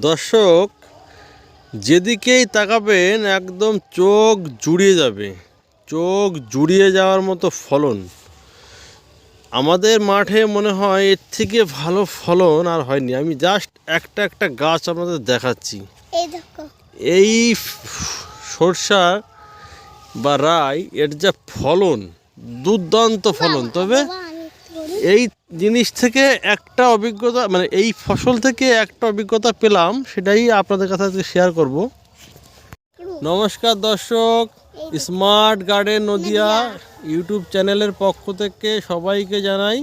দর্শক যেদিকেই তাকাবেন একদম চোখ জুড়িয়ে যাবে চোখ জুড়িয়ে যাওয়ার মতো ফলন। আমাদের মাঠে মনে হয় এর থেকে ভালো ফলন আর হয়নি। আমি জাস্ট একটা একটা গাছ আপনাদের দেখাচ্ছি। এই সরষা বা রাই এর যা ফলন দুর্দান্ত ফলন। তবে। এই জিনিস থেকে একটা অভিজ্ঞতা মানে এই ফসল থেকে একটা অভিজ্ঞতা পেলাম, সেটাই আপনাদের কাছে আজকে শেয়ার করব। নমস্কার দর্শক স্মার্ট গার্ডেন নদিয়া ইউটিউব চ্যানেলের পক্ষ থেকে সবাইকে জানাই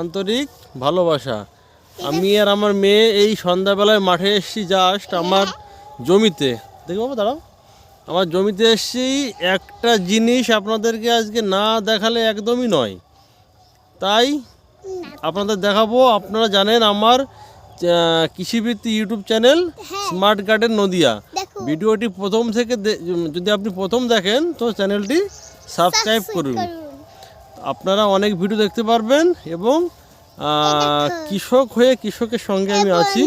আন্তরিক ভালোবাসা। আমি আর আমার মেয়ে এই সন্ধ্যাবেলায় মাঠে এসেছি জাস্ট আমার জমিতে। দেখো বাবা, দাঁড়াও। আমার জমিতে এসেছি, একটা জিনিস আপনাদেরকে আজকে না দেখালে একদমই নয়। তাই আপনাদের দেখাবো আপনারা জানেন আমার কৃষিভিত্তি YouTube channel smart garden Nadia. ভিডিওটি প্রথম থেকে যদি আপনি প্রথম দেখেন তো চ্যানেলটি সাবস্ক্রাইব করুন। আপনারা অনেক ভিডিও দেখতে পারবেন এবং কৃষক হয়ে কৃষকের সঙ্গে আমি আছি।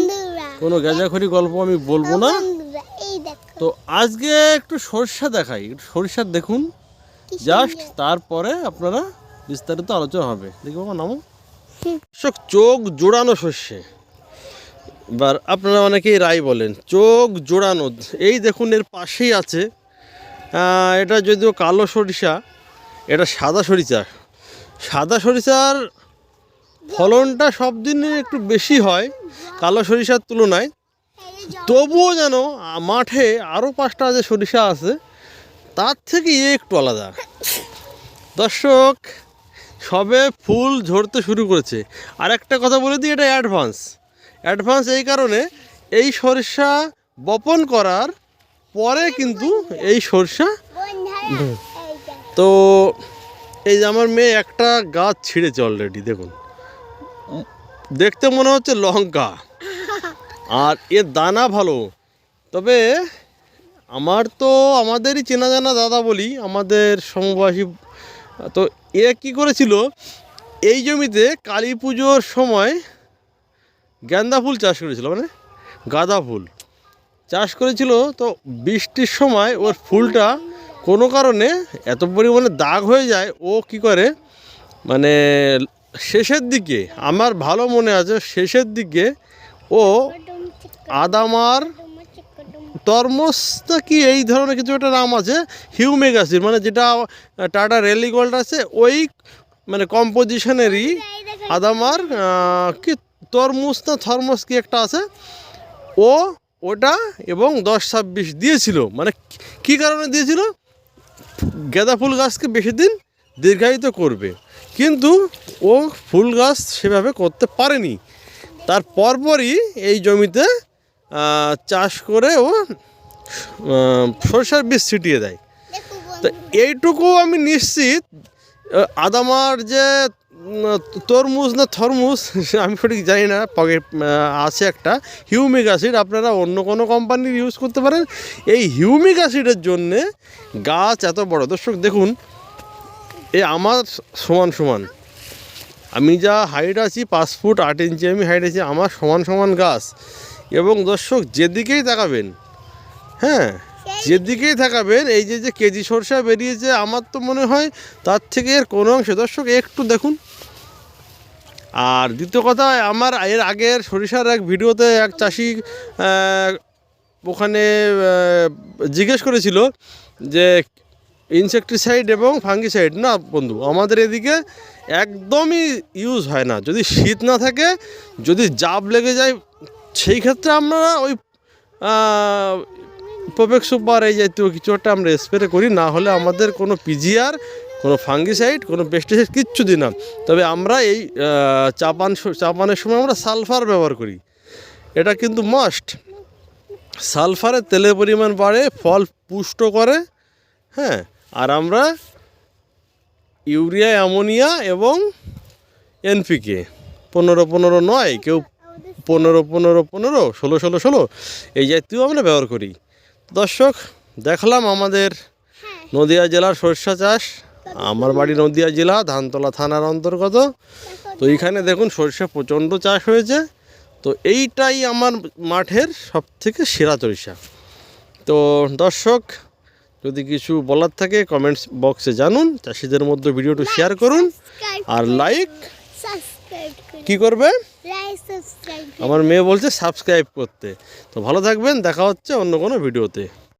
কোনো গাঁজাখড়ি গল্প আমি বলব না। তো আজকে একটু সরিষা দেখাই একটু সরিষা দেখুন। জাস্ট তারপরে আপনারা বিস্তারিত আলোচনা হবে। দেখি বাবা নামো। চোখ জোড়ানো শস্যে। এবার আপনারা অনেকেই রায় বলেন, চোখ জোড়ানো। এই দেখুন, এর পাশেই আছে এটা যদিও কালো সরিষা, এটা সাদা সরিষা। সাদা সরিষার ফলনটা সব দিনে একটু বেশি হয় কালো সরিষার তুলনায়। তবুও যেন মাঠে আরও পাঁচটা যে সরিষা আছে, তার থেকে একটু আলাদা। দর্শক সবে ফুল ঝরতে শুরু করেছে। আর একটা কথা বলে দিই, এটা অ্যাডভান্স অ্যাডভান্স এই কারণে এই সরিষা বপন করার পরে কিন্তু এই সরিষা তো এই যে আমার মেয়ে একটা গাছ ছিঁড়েছে অলরেডি দেখুন। দেখতে মনে হচ্ছে লঙ্কা। আর এর দানা ভালো। তবে আমার তো আমাদেরই চেনা জানা দাদা বলি, আমাদের সমবয়সী তো এ কি করেছিল? এই জমিতে কালী পুজোর সময় গেন্দা ফুল চাষ করেছিল মানে গাঁদা ফুল। চাষ করেছিল, তো বৃষ্টির সময় ওর ফুলটা কোনো কারণে এত পরিমাণে দাগ হয়ে যায়, ও কি করে? মানে শেষের দিকে, আমার ভালো মনে আছে, শেষের দিকে ও আদামার তরমুজটা কি এই ধরনের কিছু একটা নাম আছে? হিউমিক অ্যাসিড মানে যেটা টাটা রেলি গোল্ড আছে ওই মানে কম্পোজিশনেরই আদামার কি তরমুজ না থরমুজ কি একটা আছে? ও ওটা এবং দশ ছাব্বিশ দিয়েছিল। মানে কি- কারণে দিয়েছিল? গাঁদা ফুল গাছকে বেশি দিন দীর্ঘায়িত করবে। কিন্তু ও ফুল গাছ সেভাবে করতে পারেনি। তার পরপরই এই জমিতে চাষ করে ও সরষার বীজ ছিটিয়ে দেয়। তো এইটুকু আমি নিশ্চিত আদামার যে তরমুজ না থরমুজ আমি সঠিক জানি না পকেট আছে একটা হিউমিক অ্যাসিড আপনারা অন্য কোনো কোম্পানির ইউজ করতে পারেন। এই হিউমিক অ্যাসিডের জন্যে গাছ এত বড়। দর্শক দেখুন এ আমার সমান সমান। আমি যা হাইট আছি পাঁচ ফুট আট ইঞ্চি আমি হাইট আছি আমার সমান সমান গাছ। এবং দর্শক যেদিকেই তাকাবেন হ্যাঁ যেদিকেই তাকাবেন এই যে যে কেজি সরষা বেরিয়েছে আমার তো মনে হয় তার থেকে এর কোনো অংশ দর্শক একটু দেখুন। আর দ্বিতীয় কথা আমার এর আগের সরিষার এক ভিডিওতে এক চাষি ওখানে জিজ্ঞেস করেছিল যে ইনসেকটিসাইড এবং ফাঙ্গিসাইড না বন্ধু আমাদের এদিকে একদমই ইউজ হয় না। যদি শীত না থাকে যদি জাব লেগে যায় সেই ক্ষেত্রে আমরা ওই প্রোপেক সুপার এই জাতীয় কিছু একটা আমরা স্প্রে করি, না হলে আমাদের কোনো পিজিআর, কোনো ফাঙ্গিসাইড, কোনো পেস্টিসাইড কিচ্ছু দিই না। তবে আমরা এই চাপান চাপানের সময় আমরা সালফার ব্যবহার করি। এটা কিন্তু মাস্ট সালফারের তেলের পরিমাণ বাড়ে, ফল পুষ্ট করে হ্যাঁ? আর আমরা ইউরিয়া, অ্যামোনিয়া এবং এনপিকে, পনেরো পনেরো নয়, কেউ পনেরো পনেরো পনেরো ষোলো ষোলো ষোলো। এই জাতীয় আমরা ব্যবহার করি। দর্শক দেখলাম আমাদের নদিয়া জেলার সরষা চাষ। আমার বাড়ি নদিয়া জেলা ধানতলা থানার অন্তর্গত। তো এইখানে দেখুন সরষা প্রচণ্ড চাষ হয়েছে। তো এইটাই আমার মাঠের সব থেকে সেরা সরিষা তো দর্শক যদি কিছু বলার থাকে কমেন্টস বক্সে জানুন। চাষিদের মধ্যে ভিডিওটি শেয়ার করুন। আর লাইক কি করবে? আমার মেয়ে বলছে সাবস্ক্রাইব করতে। তো ভালো থাকবেন দেখা হচ্ছে অন্য কোনো ভিডিওতে।